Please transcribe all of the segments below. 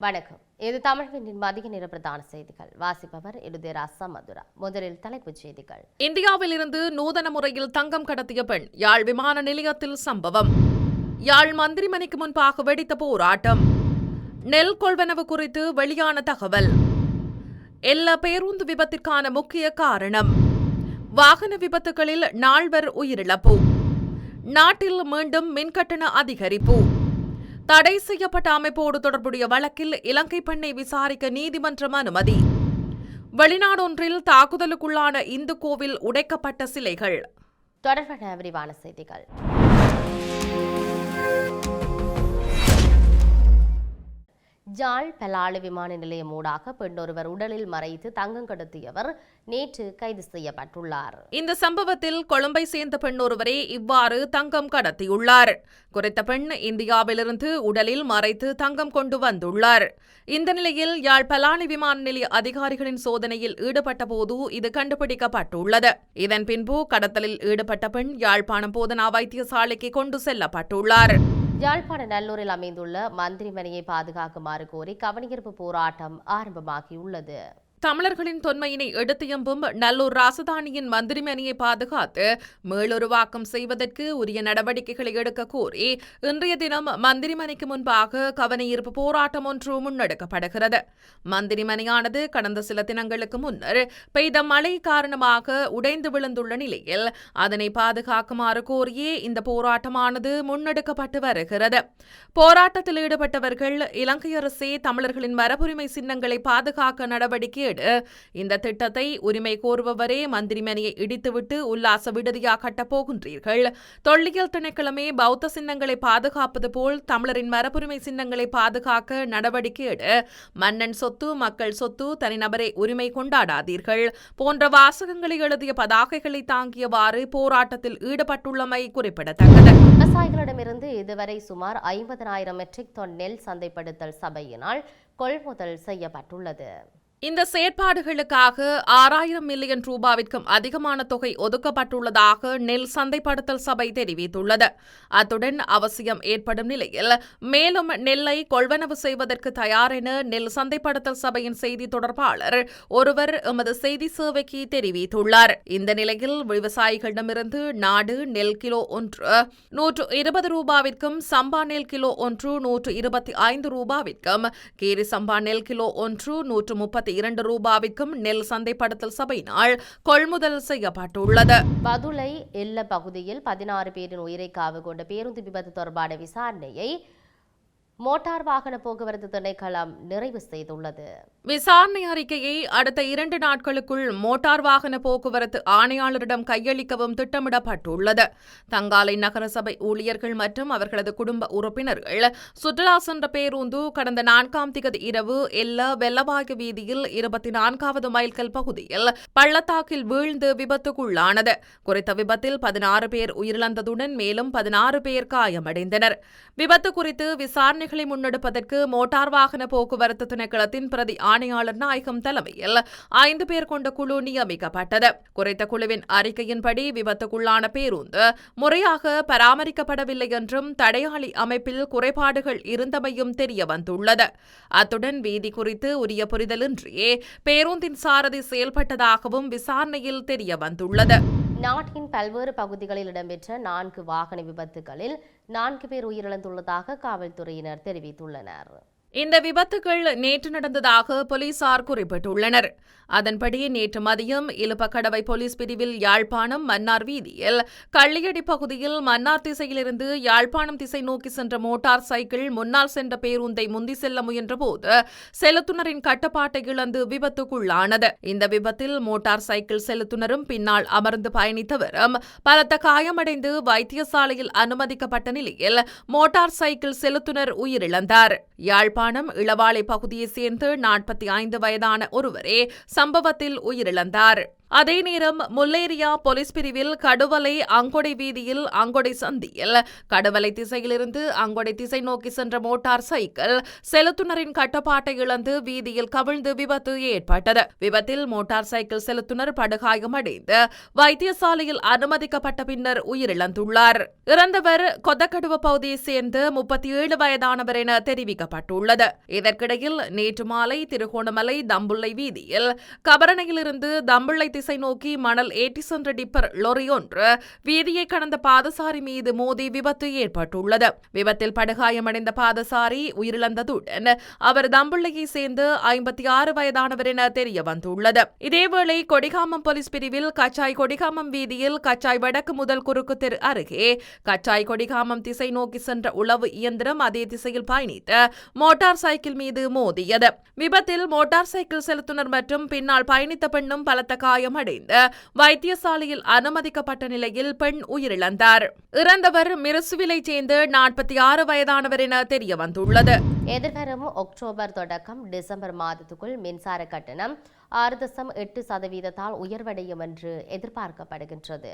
வணக்கம். இது தமிழகத்தின் மதிய நேர பிரதான செய்திகள். வாசிப்பவர் இடுதேராசா மதுரா முதலில் தலைப்புச் செய்திகள். இந்தியாவிலிருந்து நூதன முறையில் தங்கம் கடத்திய பெண் யாழ் விமான நிலையத்தில் சம்பவம். யாழ் மந்திரிமனைக்கு முன்பாக வெடித்த போராட்டம். நெல் கொள்வனவு குறித்து வெளியான தகவல். எல்லா பேருந்து விபத்திற்கான முக்கிய காரணம். வாகன விபத்துகளில் நால்வர் உயிரிழப்பு. நாட்டில் மீண்டும் மின்கட்டண அதிகரிப்பு. தடை செய்யப்பட்ட அமைப்போடு தொடர்புடைய வழக்கில் இலங்கை பெண்ணை விசாரிக்க நீதிமன்றம் அனுமதி. வெளிநாடொன்றில் தாக்குதலுக்குள்ளான இந்து கோவில் உடைக்கப்பட்ட சிலைகள். தொடர்பான விரிவான செய்திகள். ஜாழ் பலாலு விமான நிலையம் ஊடாக பெண்ணொருவர் உடலில் மறைத்து தங்கம் கடத்தியவர் நேற்று கைது செய்யப்பட்டுள்ளார். இந்த சம்பவத்தில் கொழும்பை சேர்ந்த பெண்ணொருவரே இவ்வாறு தங்கம் கடத்தியுள்ளார். குறித்த பெண் இந்தியாவிலிருந்து உடலில் மறைத்து தங்கம் கொண்டு வந்துள்ளார். இந்த நிலையில் யாழ் பலாலி விமான நிலைய அதிகாரிகளின் சோதனையில் ஈடுபட்ட போது இது கண்டுபிடிக்கப்பட்டுள்ளது. இதன் பின்பு கடத்தலில் ஈடுபட்ட பெண் யாழ்ப்பாணம் போதனா வைத்தியசாலைக்கு கொண்டு செல்லப்பட்டுள்ளார். யாழ்ப்பாண நல்லூரில் அமைந்துள்ள மந்திரிமனையை பாதுகாக்குமாறு கோரி கவனியர்ப்பு போராட்டம் ஆரம்பமாகியுள்ளது. தமிழர்களின் தொன்மையினை எடுத்தியம்பும் நல்லூர் ராசதானியின் மந்திரிமனையை பாதுகாத்து மீளுருவாக்கம் செய்வதற்கு உரிய நடவடிக்கைகளை எடுக்க கோரி இன்றைய தினம் மந்திரிமனைக்கு முன்பாக கவனஈர்ப்பு போராட்டம் ஒன்று முன்னெடுக்கப்படுகிறது. மந்திரிமனையானது கடந்த சில தினங்களுக்கு முன்னர் பெய்த மழை காரணமாக உடைந்து விழுந்துள்ள நிலையில் அதனை பாதுகாக்குமாறு கோரியே இந்த போராட்டமானது முன்னெடுக்கப்பட்டு வருகிறது. போராட்டத்தில் ஈடுபட்டவர்கள் இலங்கை அரசே தமிழர்களின் மரபுரிமை சின்னங்களை பாதுகாக்க நடவடிக்கை எடு இந்த திட்டத்தை உரிமை கோருபவரே மந்திரிமனையை இடித்துவிட்டு உல்லாச விடுதியா கட்டப்போகின்றீர்கள் தொல்லியல் திணைக்களமே பௌத்த சின்னங்களை பாதுகாப்பது போல் தமிழரின் மரபுரிமை சின்னங்களை பாதுகாக்க நடவடிக்கை எடு மன்னன் சொத்து மக்கள் சொத்து தனிநபரை உரிமை கொண்டாடாதீர்கள். போன்ற வாசகங்களை எழுதிய பதாகைகளை தாங்கியவாறு போராட்டத்தில் ஈடுபட்டுள்ளமை குறிப்பிடத்தக்கது. விவசாயிகளிடமிருந்து இதுவரை சுமார் ஐம்பதனாயிரம் மெட்ரிக் டன் நெல் சந்தைப்படுத்தல் சபையினால் கொள்முதல் செய்யப்பட்டுள்ளது. இந்த செயற்பாடுகளுக்காக ஆறாயிரம் மில்லியன் ரூபாவிற்கும் அதிகமான தொகை ஒதுக்கப்பட்டுள்ளதாக நெல் சந்தைப்படுத்தல் சபை தெரிவித்துள்ளது. அத்துடன் அவசியம் ஏற்படும் நிலையில் மேலும் நெல்லை கொள்வனவு செய்வதற்கு தயார் என நெல் சந்தைப்படுத்தல் சபையின் செய்தி தொடர்பாளர் ஒருவர் எமது செய்தி சேவைக்கு தெரிவித்துள்ளார். இந்த நிலையில் விவசாயிகளிடமிருந்து நாடு நெல் கிலோ ஒன்று நூற்று இருபது ரூபாவிற்கும் சம்பா நெல் கிலோ ஒன்று நூற்று இருபத்தி ஐந்து ரூபாவிற்கும் கீரி சம்பா நெல் கிலோ ஒன்று நூற்று முப்பத்தி இரண்டு ரூபாவிற்கும் நெல் சந்தைப்படுத்தல் சபையினால் கொள்முதல் செய்யப்பட்டுள்ளது. பதுளை எல்ல பகுதியில் பதினாறு பேரின் உயிரை காவு கொண்ட பேருந்து விபத்து தொடர்பான விசாரணையை மோட்டார் வாகன போக்குவரத்து திணைக்களம் நிறைவு செய்துள்ளது. விசாரணை அறிக்கையை அடுத்த இரண்டு நாட்களுக்குள் மோட்டார் வாகன போக்குவரத்து ஆணையாளரிடம் கையளிக்கவும் திட்டமிடப்பட்டுள்ளது. தங்காலை நகரசபை ஊழியர்கள் மற்றும் அவர்களது குடும்ப உறுப்பினர்கள் சுற்றுலா சென்ற பேருந்து கடந்த நான்காம் திகதி இரவு எல்ல வெள்ளவாயு வீதியில் இருபத்தி நான்காவது மைல்கல் பகுதியில் பள்ளத்தாக்கில் வீழ்ந்து விபத்துக்குள்ளானது. குறித்த விபத்தில் பதினாறு பேர் உயிரிழந்ததுடன் மேலும் பதினாறு பேர் காயமடைந்தனர். விபத்து குறித்து விசாரணை விசாரணைகளை முன்னெடுப்பதற்கு மோட்டார் வாகன போக்குவரத்து திணைக்களத்தின் பிரதி ஆணையாளர் நாயகம் தலைமையில் ஐந்து பேர் கொண்ட குழு நியமிக்கப்பட்டது. குறித்த குழுவின் அறிக்கையின்படி விபத்துக்குள்ளான பேருந்து முறையாக பராமரிக்கப்படவில்லை என்றும் தடையாளி அமைப்பில் குறைபாடுகள் இருந்தமையும் தெரிய வந்துள்ளது. அத்துடன் வீதி குறித்து உரிய புரிதலின்றியே பேருந்தின் சாரதி செயல்பட்டதாகவும் விசாரணையில் தெரிய வந்துள்ளது. நாட்டின் பல்வேறு பகுதிகளில் இடம்பெற்ற நான்கு வாகன விபத்துகளில் நான்கு பேர் உயிரிழந்துள்ளதாக காவல்துறையினர் தெரிவித்துள்ளனர். இந்த விபத்துகள் நேற்று நடந்ததாக போலீசார் குறிப்பிட்டுள்ளனர். அதன்படி நேற்று மதியம் இலுப்பக்கடவை போலீஸ் பிரிவில் யாழ்ப்பாணம் மன்னார் வீதியில் கள்ளியடி பகுதியில் மன்னார் திசையிலிருந்து யாழ்ப்பாணம் திசை நோக்கி சென்ற மோட்டார் சைக்கிள் முன்னால் சென்ற பேருந்தை முந்தி செல்ல முயன்றபோது செலுத்துனரின் கட்டுப்பாட்டை இழந்து விபத்துக்குள்ளானது. இந்த விபத்தில் மோட்டார் சைக்கிள் செலுத்துனரும் பின்னால் அமர்ந்து பயணித்தவரும் பலத்த காயமடைந்து வைத்தியசாலையில் அனுமதிக்கப்பட்ட நிலையில் மோட்டார் சைக்கிள் செலுத்துனர் உயிரிழந்தார். யாழ்ப்பாணம் இளவாலை பகுதியைச் சேர்ந்து நாற்பத்தி ஐந்து வயதான ஒருவரே சம்பவத்தில் உயிரிழந்தார். அதே நேரம் முல்லேரியா போலீஸ் பிரிவில் கடுவலை அங்கொடை வீதியில் அங்கொடை சந்தியில். கடுவலை திசையிலிருந்து அங்கொடை திசை நோக்கி சென்ற மோட்டார் சைக்கிள் செலுத்துனரின் கட்டுப்பாட்டை இழந்து வீதியில் கவிழ்ந்து விபத்து ஏற்பட்டது. விபத்தில் மோட்டார் சைக்கிள் செலுத்துனர் படுகாயமடைந்து வைத்தியசாலையில் அனுமதிக்கப்பட்ட பின்னர் உயிரிழந்துள்ளார். இறந்தவர் கொதக்கடுவ பகுதியைச் சேர்ந்த முப்பத்தி ஏழு வயதானவர் என தெரிவிக்கப்பட்டுள்ளது. இதற்கிடையில் நேற்று மாலை திருகோணமலை தம்புள்ளை வீதியில் கபரணையிலிருந்து தம்புள்ளை திசை நோக்கி மணல் ஏற்றி சென்ற டிப்பர் லொரி ஒன்று வீதியை கடந்த பாதசாரி மீது மோதி விபத்து ஏற்பட்டுள்ளது. விபத்தில் படுகாயமடைந்த பாதசாரி உயிரிழந்ததுடன் அவர் தம்புள்ளையை சேர்ந்து ஐம்பத்தி ஆறு வயதானவர் என தெரிய வந்துள்ளது இதேவேளை கொடிகாமம் போலீஸ் பிரிவில் கச்சாய் கொடிகாமம் வீதியில் கச்சாய் வடக்கு முதல் குறுக்கு தெரு அருகே கச்சாய் கொடிகாமம் திசை நோக்கி சென்ற உளவு இயந்திரம் அதே திசையில் பயணித்து மோட்டார் சைக்கிள் மீது மோதியது. விபத்தில் மோட்டார் சைக்கிள் செலுத்துனர் மற்றும் பின்னால் பயணித்த பெண்ணும் பலத்த காயம் காயமடைந்து வைத்தியசாலையில் அனுமதிக்கப்பட்ட நிலையில் பெண் உயிரிழந்தார். இறந்தவர் மிருசுவிலை சேர்ந்து நாற்பத்தி ஆறு வயதானவர் என தெரிய வந்துள்ளது எதிர்வரும் அக்டோபர் தொடக்கம் டிசம்பர் மாதத்துக்குள் மின்சார கட்டணம் ஆறு தசம் எட்டு சதவீதத்தால் உயர்வடையும் என்று எதிர்பார்க்கப்படுகின்றது.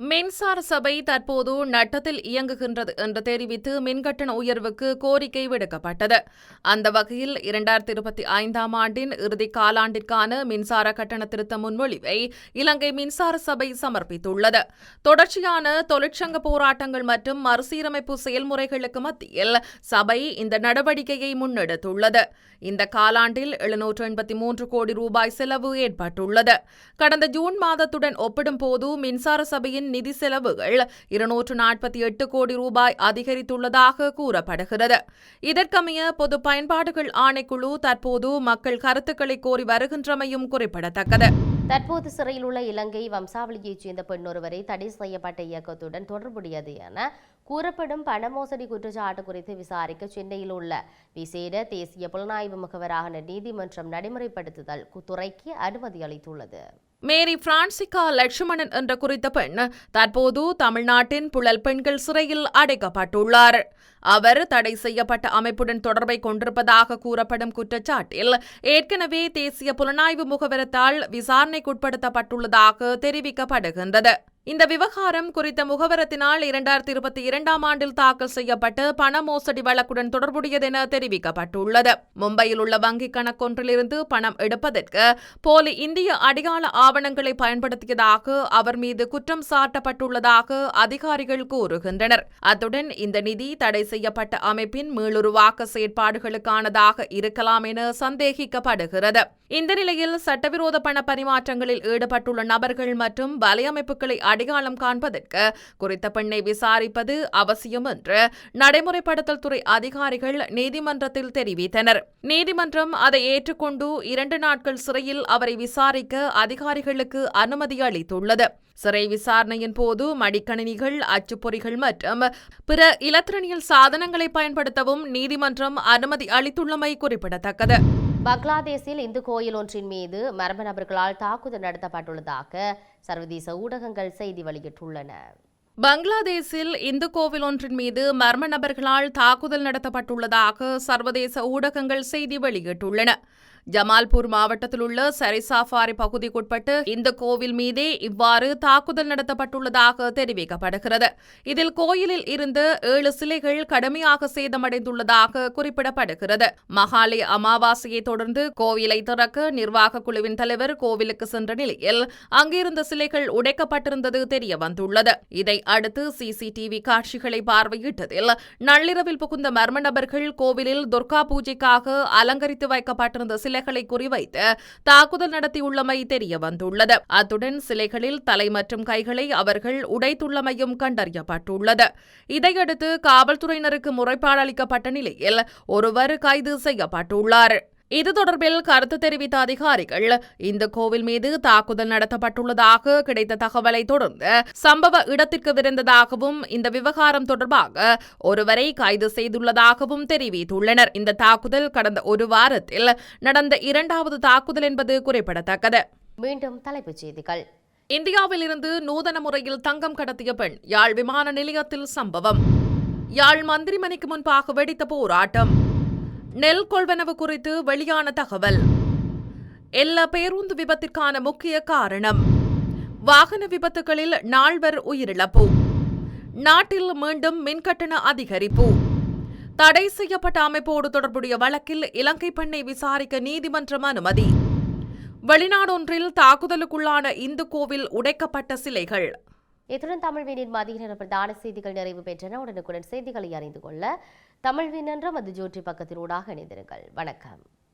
மின்சார சபை தற்போது நட்டத்தில் இயங்குகின்றது என்று தெரிவித்து மின்கட்டண உயர்வுக்கு கோரிக்கை விடுக்கப்பட்டது. அந்த வகையில் இரண்டாயிரத்தி இருபத்தி ஐந்தாம் ஆண்டின் இறுதி காலாண்டிற்கான மின்சார கட்டண திருத்த முன்மொழிவை இலங்கை மின்சார சபை சமர்ப்பித்துள்ளது. தொடர்ச்சியான தொழிற்சங்க போராட்டங்கள் மற்றும் மறுசீரமைப்பு செயல்முறைகளுக்கு மத்தியில் சபை இந்த நடவடிக்கையை முன்னெடுத்துள்ளது. இந்த காலாண்டில் எழுநூற்று எண்பத்தி மூன்று கோடி ரூபாய் செலவு ஏற்பட்டுள்ளது. கடந்த ஜூன் மாதத்துடன் ஒப்பிடும்போது மின்சார சபையின் நிதி செலவுகள் இருநூற்று நாற்பத்தி எட்டு கோடி ரூபாய் அதிகரித்துள்ளதாக கூறப்படுகிறது. இதற்கமைய பொது பயன்பாடுகள் ஆணைக்குழு தற்போது மக்கள் கருத்துக்களை கோரி வருகின்றமையும் குறிப்பிடத்தக்கது. தற்போது சிறையில் உள்ள இலங்கை வம்சாவளியைச் சேர்ந்த பெண் ஒருவரை தடை செய்யப்பட்ட இயக்கத்துடன் தொடர்புடையது என கூறப்படும் பண மோசடி குற்றச்சாட்டு குறித்து விசாரிக்க சென்னையில் உள்ள விசேட தேசிய புலனாய்வு முகவராக நீதிமன்றம் நடைமுறைப்படுத்துதல் துறைக்கு அனுமதி அளித்துள்ளது. மேரி பிரான்சிகா லட்சுமணன் என்ற குறித்த பெண் தற்போது தமிழ்நாட்டின் புழல் பெண்கள் சிறையில் அடைக்கப்பட்டுள்ளார். அவர் தடை செய்யப்பட்ட அமைப்புடன் தொடர்பை கொண்டிருப்பதாக கூறப்படும் குற்றச்சாட்டில் ஏற்கனவே தேசிய புலனாய்வு முகவரத்தால் விசாரணை விசாரணைக்குட்படுத்தப்பட்டுள்ளதாக தெரிவிக்கப்படுகின்றது. இந்த விவகாரம் குறித்த முகவரத்தினால் இரண்டாயிரத்தி இருபத்தி இரண்டாம் ஆண்டில் தாக்கல் செய்யப்பட்டு பண மோசடி வழக்குடன் தொடர்புடையதென தெரிவிக்கப்பட்டுள்ளது. மும்பையில் உள்ள வங்கிக் கணக்கொன்றிலிருந்து பணம் எடுப்பதற்கு போலி இந்திய அடையாள ஆவணங்களை பயன்படுத்தியதாக அவர் மீது குற்றம் சாட்டப்பட்டுள்ளதாக அதிகாரிகள் கூறுகின்றனர். அத்துடன் இந்த நிதி தடை செய்யப்பட்ட அமைப்பின் மீளுருவாக்க செயற்பாடுகளுக்கானதாக இருக்கலாம் என சந்தேகிக்கப்படுகிறது. இந்த நிலையில் சட்டவிரோத பண பரிமாற்றங்களில் ஈடுபட்டுள்ள நபர்கள் மற்றும் வலையமைப்புகளை அடையாளம் காண்பதற்கு குறித்த பெண்ணை விசாரிப்பது அவசியம் என்று நடைமுறைப்படுத்தல் துறை அதிகாரிகள் நீதிமன்றத்தில் தெரிவித்தனர். நீதிமன்றம் அதை ஏற்றுக்கொண்டு இரண்டு நாட்கள் சிறையில் அவரை விசாரிக்க அதிகாரிகளுக்கு அனுமதி அளித்துள்ளது. சிறை விசாரணையின் போது மடிக்கணினிகள் அச்சுப்பொறிகள் மற்றும் பிற இலத்திரனியல் சாதனங்களை பயன்படுத்தவும் நீதிமன்றம் அனுமதி அளித்துள்ளமை குறிப்பிடத்தக்கது. பங்களாதேஷில் இந்து கோயில் ஒன்றின் மீது மர்ம நபர்களால் தாக்குதல் நடத்தப்பட்டுள்ளதாக சர்வதேச ஊடகங்கள் செய்தி வெளியிட்டுள்ளன. பங்களாதேஷில் இந்து கோவில் ஒன்றின் மீது மர்ம நபர்களால் தாக்குதல் நடத்தப்பட்டுள்ளதாக சர்வதேச ஊடகங்கள் செய்தி வெளியிட்டுள்ளன. ஜமால்பூர் மாவட்டத்தில் உள்ள சரிசாஃபாரி பகுதிக்குட்பட்டு இந்த கோவில் மீதே இவ்வாறு தாக்குதல் நடத்தப்பட்டுள்ளதாக தெரிவிக்கப்படுகிறது. இதில் கோயிலில் இருந்து ஏழு சிலைகள் கடுமையாக சேதமடைந்துள்ளதாக குறிப்பிடப்படுகிறது. மகாலய அமாவாசையை தொடர்ந்து கோவிலை திறக்க நிர்வாக குழுவின் தலைவர் கோவிலுக்கு சென்ற நிலையில் அங்கிருந்த சிலைகள் உடைக்கப்பட்டிருந்தது தெரிய வந்துள்ளது இதை அடுத்து சிசிடிவி காட்சிகளை பார்வையிட்டதில் நள்ளிரவில் புகுந்த மர்ம நபர்கள் கோவிலில் துர்கா பூஜைக்காக அலங்கரித்து வைக்கப்பட்டிருந்த சிலை சிலைகளை குறிவைத்து தாக்குதல் நடத்தியுள்ளமை தெரிய வந்துள்ளது அத்துடன் சிலைகளில் தலை மற்றும் கைகளை அவர்கள் உடைத்துள்ளமையும் கண்டறியப்பட்டுள்ளது. இதையடுத்து காவல்துறையினருக்கு முறைப்பாடு அளிக்கப்பட்ட நிலையில் ஒருவர் கைது செய்யப்பட்டுள்ளார். இது தொடர்பில் கருத்து தெரிவித்த அதிகாரிகள் இந்த கோவில் மீது தாக்குதல் நடத்தப்பட்டுள்ளதாக கிடைத்த தகவலை தொடர்ந்து சம்பவ இடத்திற்கு விரைந்ததாகவும் இந்த விவகாரம் தொடர்பாக ஒருவரை கைது செய்துள்ளதாகவும் தெரிவித்துள்ளனர். இந்த தாக்குதல் கடந்த ஒரு வாரத்தில் நடந்த இரண்டாவது தாக்குதல் என்பது குறிப்பிடத்தக்கது. மீண்டும் தலைப்புச் செய்திகள். இந்தியாவிலிருந்து நூதன முறையில் தங்கம் கடத்திய பெண் யாழ் விமான நிலையத்தில் சம்பவம். யாழ் மந்திரிமனைக்கு முன்பாக வெடித்த போராட்டம். நெல் கொள்வனவு குறித்து வெளியான தகவல். எல்லா பேருந்து விபத்திற்கான முக்கிய காரணம். வாகன விபத்துகளில் நால்வர் உயிரிழப்பு. நாட்டில் மீண்டும் மின்கட்டண அதிகரிப்பு. தடை செய்யப்பட்ட அமைப்போடு தொடர்புடைய வழக்கில் இலங்கை பெண்ணை விசாரிக்க நீதிமன்றம் அனுமதி. வெளிநாடொன்றில் தாக்குதலுக்குள்ளான இந்து கோவில் உடைக்கப்பட்ட சிலைகள். இத்துடன் தமிழ்வீனின் மதிய நேர பிரதான செய்திகள் நிறைவு பெற்றன. உடனுக்குடன் செய்திகளை அறிந்து கொள்ள தமிழ் என்ற மது ஜோற்றி பக்கத்தினூடாக இணைந்திருங்கள். வணக்கம்.